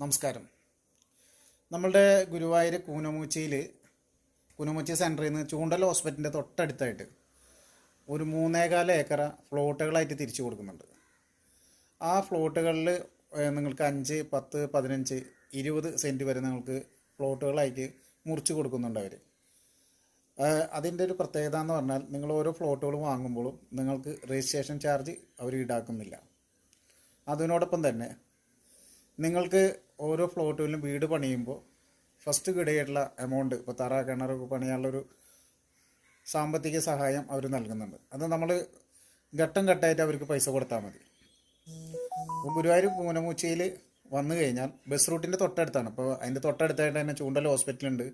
നമസ്കാരം. നമ്മളുടെ ഗുരുവായൂർ കൂനമൂച്ചയിൽ കൂനമൂച്ചി സെന്ററിൽ നിന്ന് ചൂണ്ടൽ ഹോസ്പിറ്റലിന്റെ തൊട്ടടുത്തായിട്ട് ഒരു മൂന്നേകാല ഏക്കറ ഫ്ലോട്ടുകളായിട്ട് തിരിച്ചു കൊടുക്കുന്നുണ്ട്. ആ ഫ്ലോട്ടുകളിൽ നിങ്ങൾക്ക് അഞ്ച് പത്ത് പതിനഞ്ച് ഇരുപത് സെന്റ് വരെ നിങ്ങൾക്ക് പ്ലോട്ടുകളായിട്ട് മുറിച്ച് കൊടുക്കുന്നുണ്ട് അവർ അതിന്റെ ഒരു പ്രത്യേകത എന്ന് പറഞ്ഞാൽ നിങ്ങൾ ഓരോ ഫ്ലോട്ടുകൾ വാങ്ങുമ്പോഴും നിങ്ങൾക്ക് രജിസ്ട്രേഷൻ ചാർജ് അവർ ഈടാക്കുന്നില്ല. അതിനോടൊപ്പം തന്നെ നിങ്ങൾക്ക് ഓരോ ഫ്ലോട്ടിലും വീട് പണിയുമ്പോൾ ഫസ്റ്റ് കിടയിട്ടുള്ള എമൗണ്ട് ഇപ്പോൾ തറ കിണറൊക്കെ പണിയാനുള്ളൊരു സാമ്പത്തിക സഹായം അവർ നൽകുന്നുണ്ട്. അത് നമ്മൾ ഘട്ടം ഘട്ടമായിട്ട് അവർക്ക് പൈസ കൊടുത്താൽ മതി. ഇപ്പോൾ ഗുരുവായൂർ പൂനമൂച്ചയിൽ വന്നു കഴിഞ്ഞാൽ ബസ് റൂട്ടിന്റെ തൊട്ടടുത്താണ്. ഇപ്പോൾ അതിന്റെ തൊട്ടടുത്തായിട്ട് തന്നെ ചൂണ്ടൽ ഹോസ്പിറ്റലുണ്ട്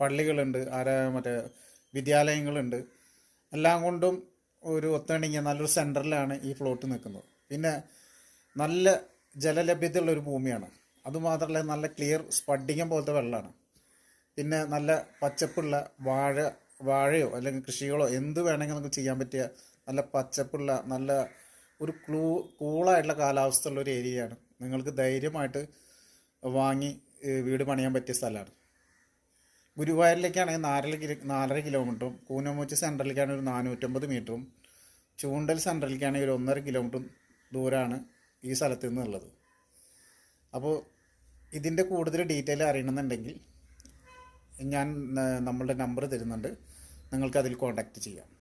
പള്ളികളുണ്ട് ആരാ മറ്റേ വിദ്യാലയങ്ങളുണ്ട്. എല്ലാം കൊണ്ടും ഒരു ഒത്തിണങ്ങിയ നല്ലൊരു സെന്ററിലാണ് ഈ ഫ്ലോട്ട് നിൽക്കുന്നത്. പിന്നെ നല്ല ജലലഭ്യതയുള്ള ഒരു ഭൂമിയാണ്. അതുമാത്രമല്ല നല്ല ക്ലിയർ സ്പഡിങ്ങം പോലത്തെ വെള്ളമാണ് പിന്നെ നല്ല പച്ചപ്പുള്ള വാഴ വാഴയോ അല്ലെങ്കിൽ കൃഷികളോ എന്ത് വേണമെങ്കിൽ നമുക്ക് ചെയ്യാൻ പറ്റിയ നല്ല പച്ചപ്പുള്ള നല്ല ഒരു ക്ലൂ കൂളായിട്ടുള്ള കാലാവസ്ഥയുള്ള ഒരു ഏരിയയാണ്. നിങ്ങൾക്ക് ധൈര്യമായിട്ട് വാങ്ങി വീട് പണിയാൻ പറ്റിയ സ്ഥലമാണ്. ഗുരുവായൂരിലേക്കാണെങ്കിൽ നാലര കിലോ നാലര കിലോമീറ്ററും കൂനമൂച്ചി സെന്ററിലേക്കാണെങ്കിൽ ഒരു നാനൂറ്റമ്പത് മീറ്ററും ചൂണ്ടൽ സെന്ററിലേക്കാണെങ്കിൽ ഒരു ഒന്നര കിലോമീറ്ററും ദൂരമാണ് ഈ സ്ഥലത്ത് നിന്നുള്ളത്. അപ്പോൾ ഇതിന്റെ കൂടുതൽ ഡീറ്റെയിൽ അറിയണമെന്നുണ്ടെങ്കിൽ ഞാൻ നമ്മളുടെ നമ്പർ തരുന്നുണ്ട്. നിങ്ങൾക്ക് അതിൽ കോൺടാക്റ്റ് ചെയ്യാം.